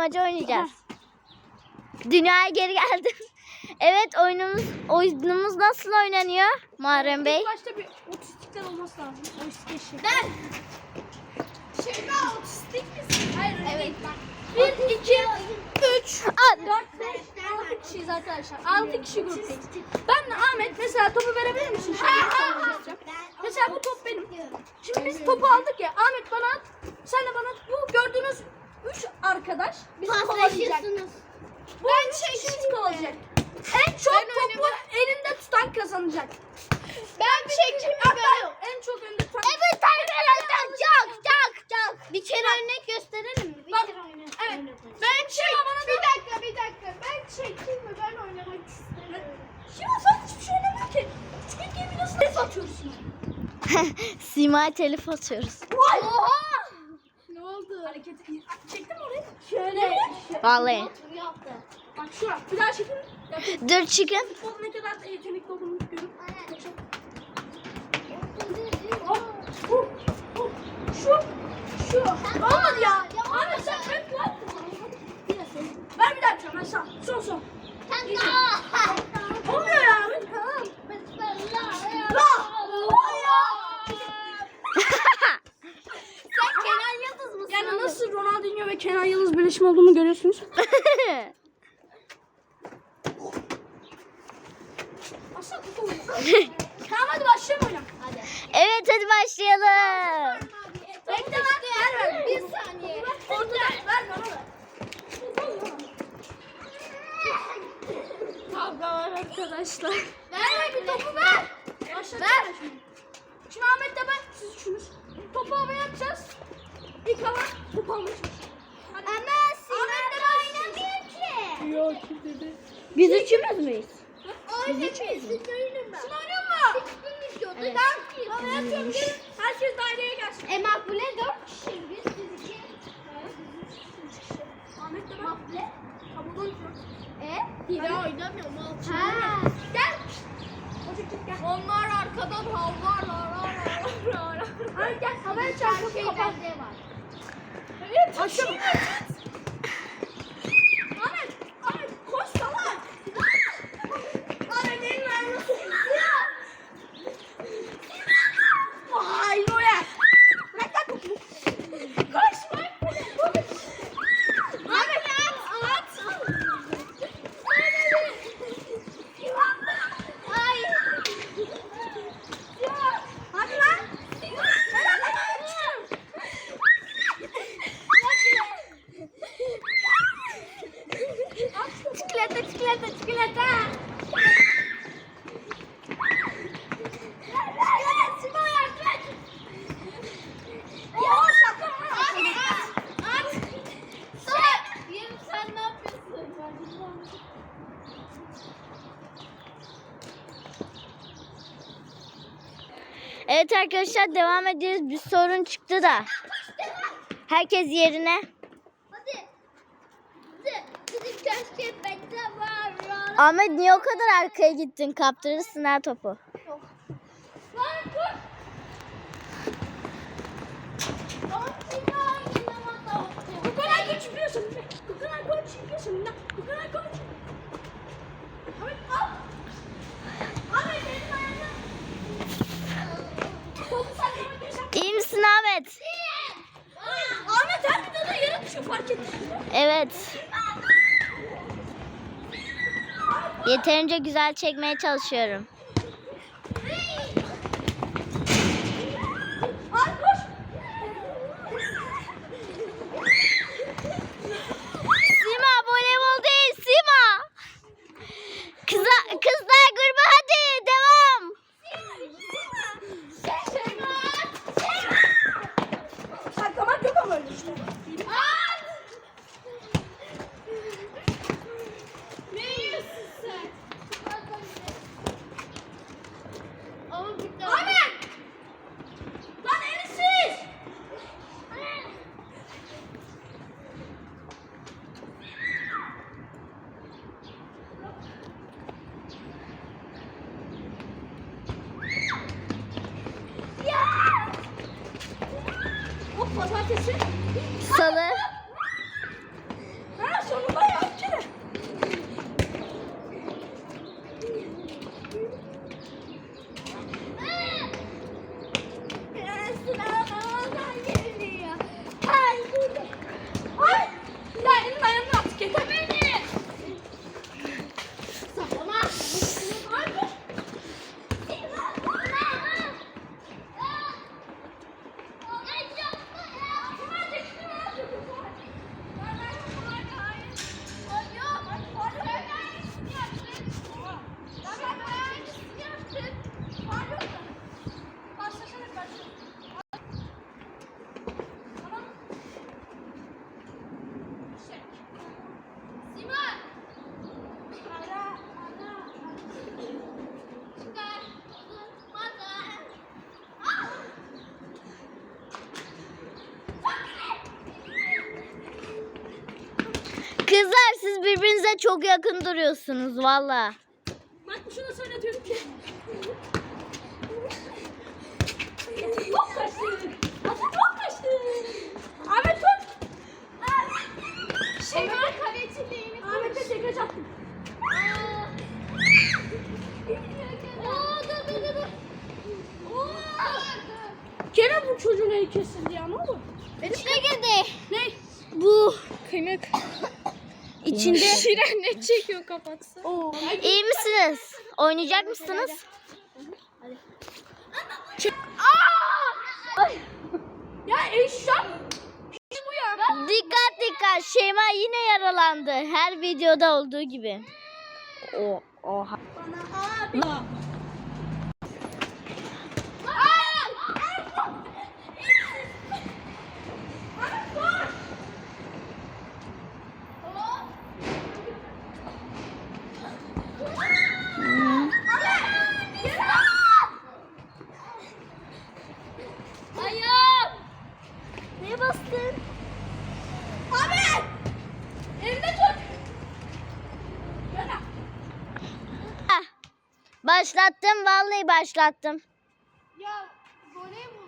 kovalamaca oynayacağız. Dünyaya geri geldim. Evet oyunumuz oyunumuz nasıl oynanıyor Muharrem Bey? İlk başta bir otistikler olması lazım. Otistik eşek. Ben. Şeyma otistik misin? Hayır öyle Evet değil. Bir, iki, üç, dört, beş, altı kişiyiz arkadaşlar. Altı kişi gruptayız. Ben Ahmet mesela topu verebilir misin? Mesela bu top benim. Şimdi biz topu aldık ya. Ahmet bana at. Sen de bana at. Bu gördüğünüz üç arkadaş bizi kovalayacak. Paslaşıyorsunuz. Bu ben çekişimiz kovalayacak. En çok topu elinde tutan kazanacak. Ben çekeyim mi Hatta yok. En çok önde tutan. Evet arkadaşlar cak cak cak. Bir kere örnek gösterelim mi? Bir Bak, kere örnek. evet. Ben çek. Bir dakika bir dakika. Ben çekeyim mi? Ben oynamak istemiyorum. Şimdi sen hiçbir şey oynamıyor ki. Squid Game'i nasıl atıyorsun? Sima telif atıyoruz. Oha! Ne? Hareketi çektim orayı. Şöyle. Vallahi. Yaptı. Bak şu an. Bir daha çekin. Ya, Dur çıkın. futbolda ne kadar yetenekli olduğunu oh, oh. Şu. Şu. Olmadı ya. Ahmet sen hep lan. Ver bir daha yapacağım. Ben sağ. Son son. Sen daha. Birleşimi olduğunu görüyorsunuz. Tamam hadi başlayalım oyuna. Hadi. evet hadi başlayalım. Bekle lan. Ver ver. Bir saniye. Orada ver. Ver bana ver. Kavga var arkadaşlar. Ver ver bir topu ver. Başla. Ver. Şimdi. Şimdi Ahmet de ben siz üçünüz. Topu havaya atacağız. İlk hava topu almaya çalışacağız. Hadi. Ama Sinan oynamıyor ki. Yok kim dedi? Biz üçümüz müyüz? Siz oyunun Sen oynuyor mu? Hiç bilmiyordu. Evet. Tamam. Havaya atıyorum. Gelin. Herkes daireye gelsin. E Makbule dört kişi. Biz siz iki. Ahmet de ben. Makbule. Kabul oynuyor. E? Hile oynamıyor mu? Ha. Gel. Hadi git gel. Onlar arkadan havlarlar. Hadi gel. Havaya çarpıp şey kapat. var. Evet. Aşağı. Ahmet. Ahmet koş salak. Ahmet elini ayağını Vay Noel. Bırak lan topu. Koş bak. Ahmet at. At. Ay. Hadi lan. Helal lan. Çikolata çikolata çikolata. Simo yaklaş. Ya şaka mı? At at at. Sen. Yerim sen ne yapıyorsun? Evet arkadaşlar devam ediyoruz. Bir sorun çıktı da. Herkes yerine. Ahmet niye o kadar arkaya gittin? Kaptırırsın ha topu. Lan dur. Lan Simo oynamadı. Bu kadar koç çıkıyorsun. Bu kadar koç çıkıyorsun. Bu kadar koç. Ahmet al. Ahmet benim ayağımda. Topu saklamak yasak. İyi misin Ahmet? Ahmet her videoda yere düşüyor fark ettin. Evet. Yeterince güzel çekmeye çalışıyorum. Al koş. Sima voleybol değil Sima. Kıza, kızlar grubu hadi devam. Saklamak yok ama öyle işte. Ne yiyorsun sen? Ama bir daha. Ahmet! Lan elisiz! Ya! O pazartesi. Salı. Kızlar siz birbirinize çok yakın duruyorsunuz valla. Bak şunu söyletiyorum ki. Top kaçtı. Atın top kaçtı. Ahmet top. Şeyma kaleciliğini Ahmet'e çekeç attım. Oo dur dur dur. dur. Oo. Gene bu çocuğun eli kesildi ya ne oldu? İçine girdi. Ne? Bu. Kıymık. İçinde. Şiren çekiyor kapatsa? Oo. İyi misiniz? Oynayacak mısınız? Bu ya. Dikkat dikkat. Şeyma yine yaralandı. Her videoda olduğu gibi. O, oha. Bana abi. Başlattım vallahi başlattım. Ya voleybol.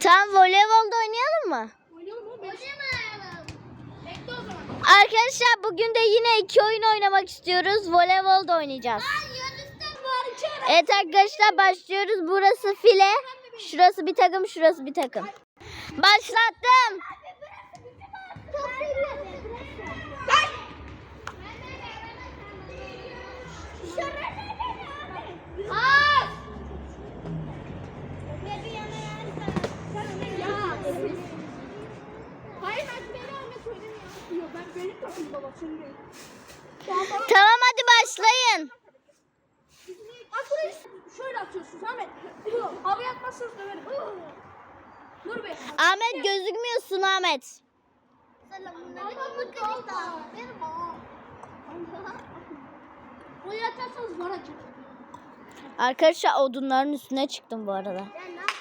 Tam voleybolda oynayalım mı? Oynayalım mı? Oynamayalım. Bekle o zaman. Arkadaşlar bugün de yine iki oyun oynamak istiyoruz. Voleybolda oynayacağız. İçeri. Evet arkadaşlar başlıyoruz. Burası file. Şurası bir takım, şurası bir takım. Başlattım. Aa! Hayır ben beni Ahmet oynamıyor. Yok ben benim takım baba senin değil. Tamam hadi başlayın. Şöyle atıyorsunuz Ahmet. Havaya atmazsanız döverim. Dur be. Ahmet gözükmüyorsun Ahmet. Oraya atarsanız var açın. Arkadaşlar odunların üstüne çıktım bu arada.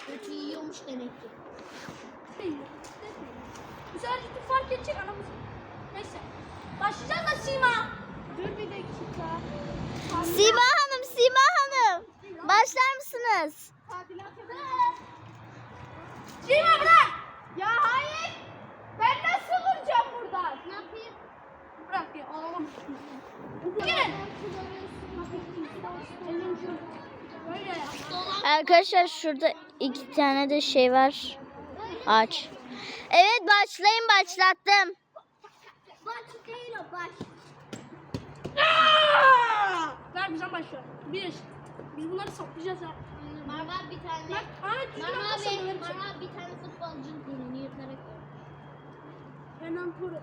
Kötü yiyormuş demek ki. Bu sefer ciddi fark edecek anamız. Neyse. Başlayacağız da Sima. Dur bir dakika. Sima Hanım, Sima Hanım. Başlar mısınız? Sima bırak. Ya hayır. Ben nasıl vuracağım buradan? Ne yapayım? Bırak ya ağlama. Gelin. Elim şöyle. Böyle ya. Arkadaşlar şurada iki tane de şey var. Ağaç. Evet başlayın başlattım. Baş değil o baş. Ver bizden başlıyor. Bir. Biz bunları saplayacağız ha. Marmar bir tane. Bak Ahmet düzgün Marmar bir. Marmar bir tane futbolcunun dilini yırtarak Hemen böyle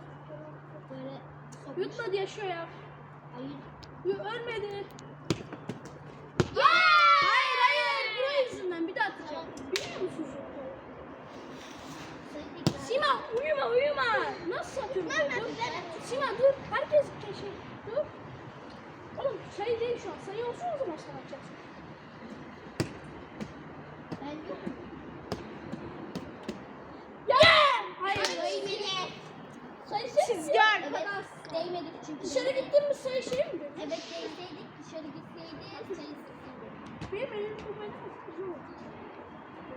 sokmuş. Yutmadı yaşıyor ya. Hayır. Yo, ölmedi. Hayır hayır. Buraya yüzünden bir daha atacağım. Biliyor musunuz? Sima uyuma uyuma. Nasıl atıyorum? Ben Dur. de ben Sima dur. Herkes şey. Dur. Oğlum sayı değil şu an. Sayı olsun o zaman sen atacaksın. Ben yokum. Ya! Hayır. Değmedi. Sayı çizgi arkadaş. Değmedik çünkü. Dışarı gittin mi sayı şey mi diyor? Evet değseydik dışarı gitseydi sayı sıksaydı. Benim elim bu benim oldu.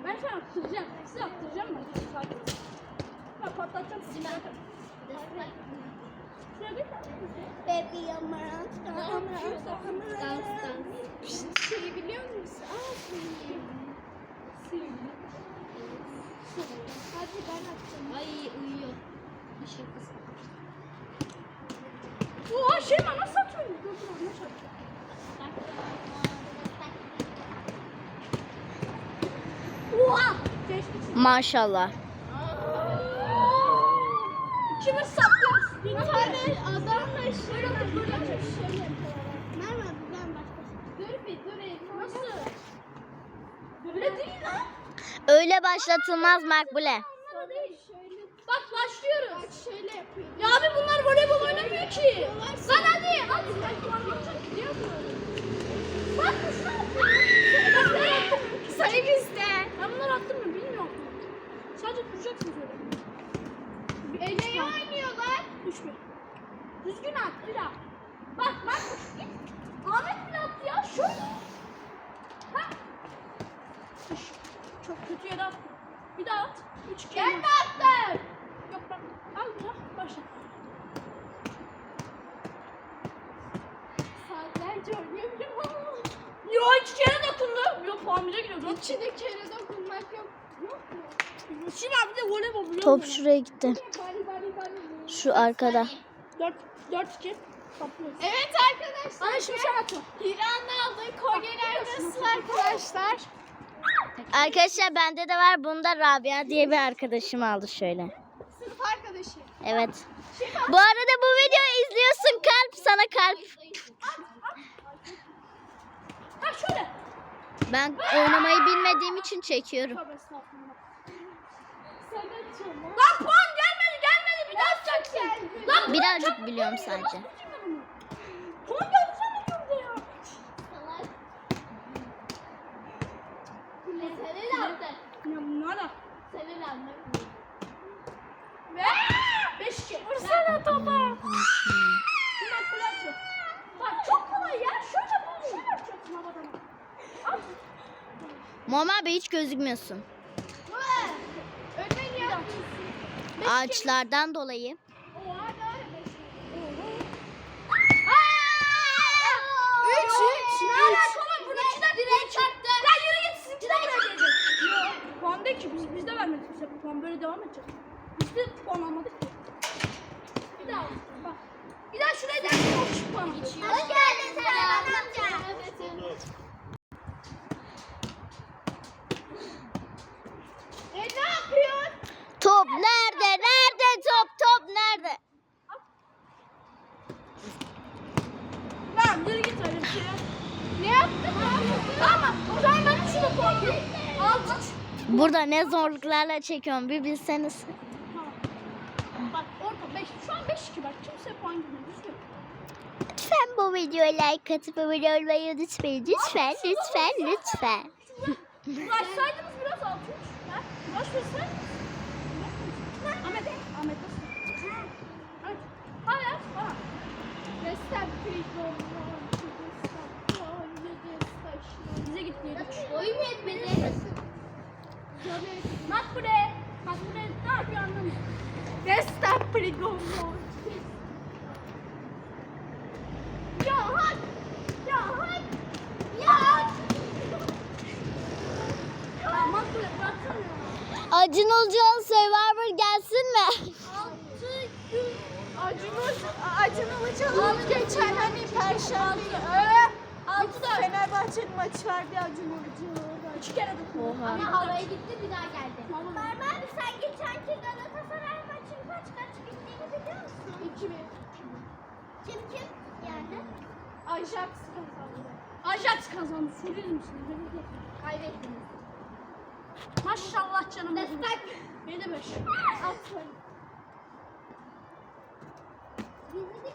Ben sana attıracağım. Size attıracağım ben. Sakin. Ben patlatacağım git. Baby yamarant. Dans dans. Şeyi biliyor musun? Aa, Hadi ben atacağım. Ay uyuyor. Işık kısmı. Oha şey mi? Nasıl atıyorsun? Dur dur nasıl atıyorsun? Oha! Maşallah. İkimiz saplıyoruz. Bir tane adamla şöyle böyle şöyle Merhaba ben başkası. Dur bir dur Elif. Nasıl? Böyle değil lan. Öyle başlatılmaz Makbule. Bak başlıyoruz. Bak şöyle yapıyor. Ya abi bunlar voleybol oynamıyor ki. Lan hadi at. Bak Sayık iste. Ben bunları attım mı bilmiyorum. Sadece kuracaksın şöyle. Eleye oynuyorlar. Düşme. Düzgün at. Bir daha. Bak bak. Git. Ahmet bile attı ya. Şöyle. Ha. Düş. Çok kötü yere attı. Bir daha at. Üç kere. Ben de attım. Ben. Al. Başla. Saatlerce oynuyorum. Yo iki kere dokundu. Yo puan bile gidiyor. İçine kere dokunmak yok. Yok mu? Şimdi abi de voleybol biliyor Top musun? şuraya gitti. Bari bari bari. Şu arkada. 4 4 2. Toplıyoruz. Evet arkadaşlar. Hadi şimdi sen atma. İran'da aldığı kolyelerdesin arkadaşlar. Arkadaşlar bende de var. Bunu da Rabia diye bir arkadaşım aldı şöyle. Sınıf arkadaşı. Evet. Bu arada bu videoyu izliyorsun kalp sana kalp. Ha şöyle. Ben oynamayı bilmediğim için çekiyorum. Lan puan gelmedi gelmedi bir daha atacaksın. Lan Birazcık biliyorum sadece. puan ne ya? Senin da. Senin attın. Vursana topa. Bak atıyor. Bak çok kolay ya. Şöyle bu şöyle yapacaksın havadan. Al. Muhammed abi hiç gözükmüyorsun. Önden yap. Ağaçlardan dolayı. Üç, üç. Ne alaka lan? Buradakiler direkt çarptı. Ya yürü git sizinki de buraya geldi. Yok. Puan değil ki. Biz, biz de vermedik bize bu puan. Böyle devam edeceğiz. Biz de puan almadık ki. Bir daha. Bak. Bir daha şuraya dersin. O kişi puan alıyor. Hoş geldin Serhan amca. Evet. E ne yapıyorsun? Top nerede? Nerede top? Top nerede? Lan yürü git öyle bir şey. Ne yaptın? Tamam. O zaman ben şunu alayım. Al tut. Burada ne zorluklarla çekiyorum bir bilseniz. Tamam. Bak orada 5. Şu an 5 2 bak. Kimse puan girmiyor. Düzgün. Lütfen bu videoya like atıp abone olmayı unutmayın. Lütfen, lütfen, lütfen. Uğraşsaydınız biraz altı üç. Ha? Boş versen. Ahmet. Ahmet nasıl? Evet. Hayır. Ha. Destek prikon. Bize git diye üç. Oyun yetmedi. Bak buraya. Bak buraya. Ne yapıyor anlamıyorum. Destek prigon. Ya hak. Ya hak. Ya hak. Ya bak buraya bıraksana ya. Acın Ilıcalı Survivor gelsin mi? Acımız, Acun Ilıcalı geçen hani Perşembe. Ee, altı da. Fenerbahçe'nin maçı vardı Acun Ilıcalı. İki kere dokundu. Oha. Ama havaya gitti bir daha geldi. Tamam. abi sen geçenki Galatasaray maçın kaç kaç bittiğini biliyor musun? 2 1. Kim kim yani? Ajax kazandı. Ajax kazandı. Belli değil. Kaybettiniz. Maşallah canım. Destek. Beni de beş. Aferin.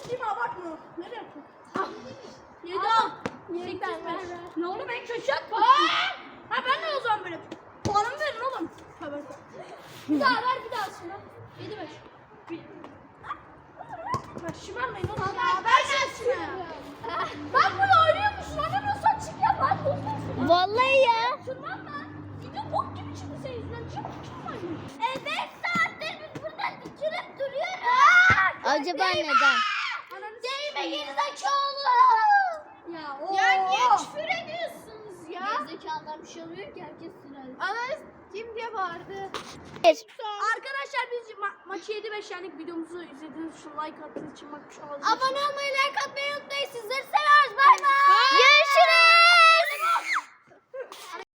Kim abartma. Nereye yaptın? Ah. Yedi al. Yedi ben, ver, ver. Ne oldu ben köşe atma. Ha ben de o zaman böyle. Puanımı verin oğlum. Ha ben Bir daha ver bir daha şuna. Yedi beş. Bir. Bak şımarmayın oğlum. Ya ver şuna. Bak bunu oynuyor musun? Anne nasıl açık ya? Bak. Vallahi ya. Tırmanma. Acaba neden? Ananı Değme gerizekalı. Ya o. Ya niye küfür ediyorsunuz ya? Gerizekalılar bir şey oluyor ki herkes sürer. Ananız kim diye bağırdı. Bir. Arkadaşlar biz ma- maçı 7-5 yani videomuzu izlediğiniz için like attığınız için bak şu. Abone olmayı, like atmayı unutmayın. Sizleri seviyoruz. Bay bay. Görüşürüz.